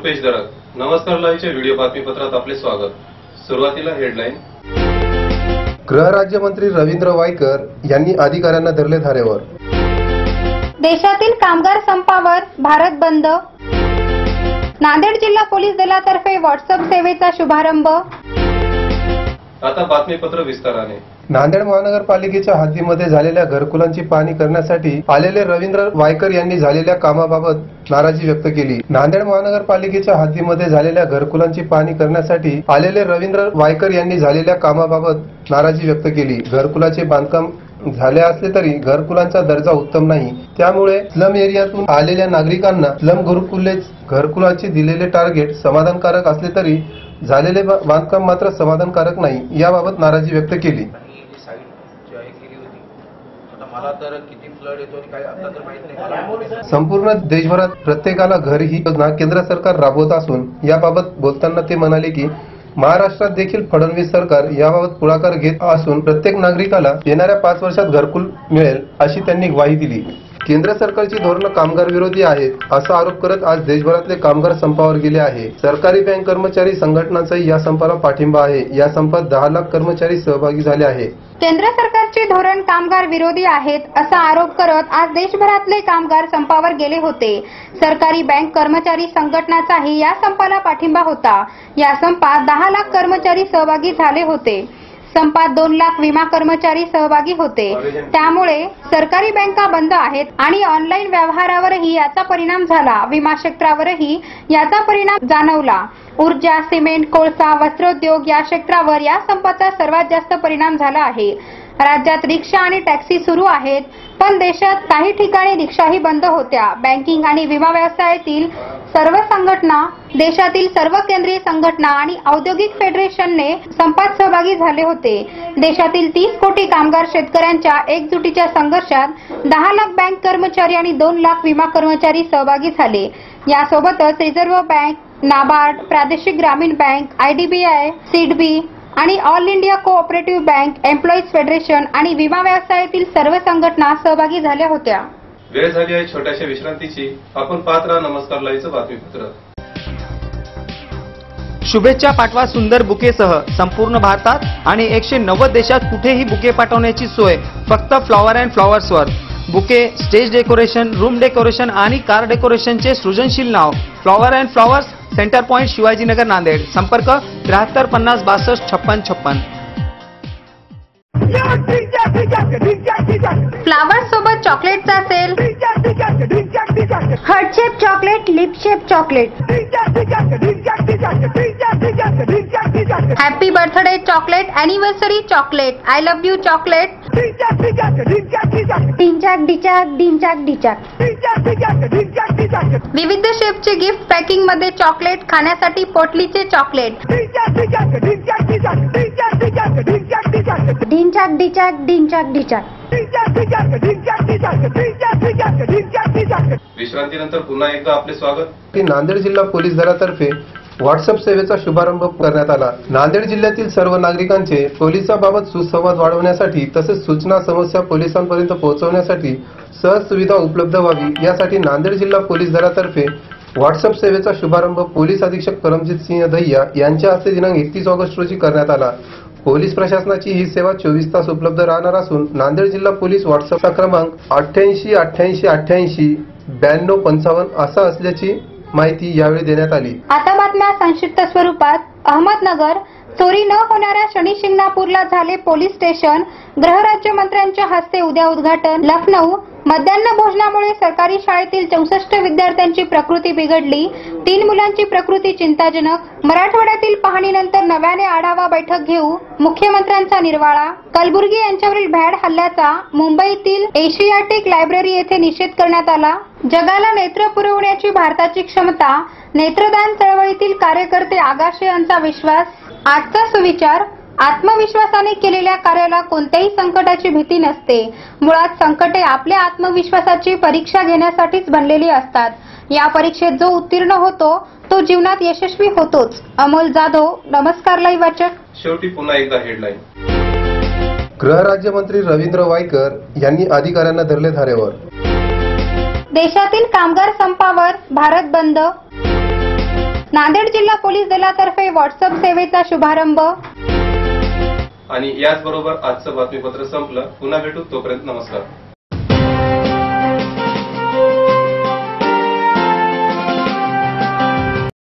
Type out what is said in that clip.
रुपेश दरक नमस्कार लाईव्हच्या व्हिडिओ बातमीपत्रात आपले स्वागत. सुरुवातीला हेडलाईन. गृहराज्यमंत्री रवींद्र वायकर यांनी अधिकाऱ्यांना धरले धारेवर. देशातील कामगार संपावर भारत बंद. नांदेड जिल्हा पोलीस दलातर्फे व्हॉट्सअप सेवेचा शुभारंभ. आता बातमीपत्र विस्ताराने. नांदेड महानगरपालिकेच्या हद्दीमध्ये झालेल्या घरकुलांची पाहणी करण्यासाठी आलेले रवींद्र वायकर यांनी झालेल्या कामाबाबत नाराजी व्यक्त केली. नांदेड महानगरपालिकेच्या हद्दीमध्ये झालेल्या घरकुलांची पाहणी करण्यासाठी आलेले रवींद्र वायकर यांनी झालेल्या कामाबाबत नाराजी व्यक्त केली. घरकुलाचे बांधकाम झाले असले तरी घरकुलांचा दर्जा उत्तम नाही. त्यामुळे स्लम एरियातून आलेल्या नागरिकांना स्लम घरकुले घरकुलाचे दिलेले टार्गेट समाधानकारक असले तरी झालेले बांधकाम मात्र समाधानकारक नाही याबाबत नाराजी व्यक्त केली. संपूर्ण देशभरात प्रत्येकाला घर ही योजना केंद्र सरकार राबवत असून याबाबत बोलताना ते म्हणाले की महाराष्ट्रात देखील फडणवीस सरकार याबाबत पुढाकार घेत असून प्रत्येक नागरिकाला येणाऱ्या पाच वर्षात घरकुल मिळेल अशी त्यांनी ग्वाही दिली. केंद्र सरकारची धोरणं कामगार विरोधी आहेत असा आरोप करत आज देशभरातले कामगार संपावर गेले आहे. सरकारी बँक कर्मचारी संघटनांचाही या संपाला पाठिंबा आहे. या संपात दहा लाख कर्मचारी सहभागी झाले आहे. केंद्र सरकारचे धोरण कामगार विरोधी आहेत असा आरोप करत आज देशभरातले कामगार संपावर गेले होते. सरकारी बँक कर्मचारी संघटनाचाही या संपाला पाठिंबा होता. या संपात दहा लाख कर्मचारी सहभागी झाले होते. संपात दोन लाख विमा कर्मचारी सहभागी होते. त्यामुळे सरकारी बँका बंद आहेत आणि ऑनलाईन व्यवहारावरही याचा परिणाम झाला. विमा क्षेत्रावरही याचा परिणाम जाणवला. ऊर्जा सिमेंट कोळसा वस्त्रोद्योग या क्षेत्रावर या संपाचा सर्वात जास्त परिणाम झाला आहे. राज्यात रिक्षा आणि टॅक्सी सुरू आहेत. पण देशात काही ठिकाणी रिक्षाही बंद होत्या. बँकिंग आणि विमा व्यवसायातील सर्व संघटना देशातील सर्व केंद्रीय संघटना आणि औद्योगिक फेडरेशनने संपात सहभागी झाले होते. देशातील तीस कोटी कामगार शेतकऱ्यांच्या एकजुटीच्या संघर्षात दहा लाख बँक कर्मचारी आणि दोन लाख विमा कर्मचारी सहभागी झाले. यासोबतच रिझर्व्ह बँक नाबार्ड प्रादेशिक ग्रामीण बँक आयडीबीआय सीडबी आणि all India cooperative bank employees federation आणि विमा व्यवसायातील सर्व संघटना सहभागी झाल्या होत्या. वेळ झाली आहे छोट्याशा विश्रांतीची. आपण पाहत राहा नमस्कार लाईव्हचं बातमीपत्र. शुभेच्छा पाठवा सुंदर बुकेसह. संपूर्ण भारतात आणि एकशे नव्वद देशात कुठेही बुके पाठवण्याची सोय. फक्त flower and फ्लॉवर्सवर. Bouquet stage decoration room decoration आणि कार डेकोरेशनचे सृजनशील नाव. Flower and flowers centre point Shivajinagar Nanded संपर्क त्र्याहत्तर पन्नास बासष्ट छप्पन छप्पन फ्लावर सोबत चॉकलेटचा sale heart shape chocolate lip shape chocolate happy birthday chocolate anniversary chocolate I love you chocolate डिंचाक डिचाक डिंचाक डिचाक विविध शेपचे गिफ्ट पॅकिंगमध्ये चॉकलेट खाण्यासाठी पोटलीचे चॉकलेट डिंचाक डिचाक डिंचाक डिचाक विश्रांतीनंतर पुन्हा एकदा आपले स्वागत. की नांदेड जिल्हा पोलीस दलातर्फे व्हॉट्सअप सेवेचा शुभारंभ करण्यात आला. नांदेड जिल्ह्यातील सर्व नागरिकांचे पोलिसाबाबत सुसंवाद वाढवण्यासाठी तसेच सूचना समस्या पोलिसांपर्यंत पोहोचवण्यासाठी सहज सुविधा उपलब्ध व्हावी यासाठी नांदेड जिल्हा पोलीस दलातर्फे व्हॉट्सअप सेवेचा शुभारंभ पोलीस अधीक्षक परमजित सिंह दहिया यांच्या हस्ते दिनांक एकतीस ऑगस्ट रोजी करण्यात आला. पोलीस प्रशासनाची ही सेवा चोवीस तास उपलब्ध राहणार असून नांदेड जिल्हा पोलीस व्हॉट्सअपचा क्रमांक अठ्ठ्याऐंशी अठ्ठ्याऐंशी अठ्ठ्याऐंशी ब्याण्णव पंचावन्न असा असल्याची माहिती यावेळी देण्यात आली. आता बातम्या संक्षिप्त स्वरूपात अहमदनगर चोरी न होणाऱ्या शनी शिंगणापूरला झाले पोलीस स्टेशन गृहराज्यमंत्र्यांच्या हस्ते उद्या उद्घाटन लखनौ मध्यान्ह भोजनामुळे सरकारी शाळेतील चौसष्ट विद्यार्थ्यांची प्रकृती बिघडली तीन मुलांची प्रकृती चिंताजनक मराठवाड्यातील पाहणीनंतर नव्याने आढावा बैठक घेऊ मुख्यमंत्र्यांचा निर्वाळा कलबुर्गी यांच्यावरील भॅड हल्ल्याचा मुंबईतील एशियाटिक लायब्ररी येथे निषेध करण्यात आला जगाला नेत्र पुरवण्याची भारताची क्षमता नेत्रदान चळवळीतील कार्यकर्ते आगाशे यांचा विश्वास आजचा सुविचार आत्मविश्वासाने केलेल्या कार्याला कोणत्याही संकटाची भीती नसते. मुळात संकटे आपल्या आत्मविश्वासाची परीक्षा घेण्यासाठीच बनलेली असतात. या परीक्षेत जो उत्तीर्ण होतो तो जीवनात यशस्वी होतोच. अमोल जाधव नमस्कार लाईव्ह वाचक. शेवटी पुन्हा एकदा हेडलाईन गृहराज्यमंत्री रवींद्र वायकर यांनी अधिकाऱ्यांना धरले धारेवर. देशातील कामगार संपावर भारत बंद. नांदेड जिल्हा पोलीस दलातर्फे व्हॉट्सअप सेवेचा शुभारंभ. आणि याचबरोबर आजचं बातमीपत्र संपलं. पुन्हा भेटू. तोपर्यंत नमस्कार.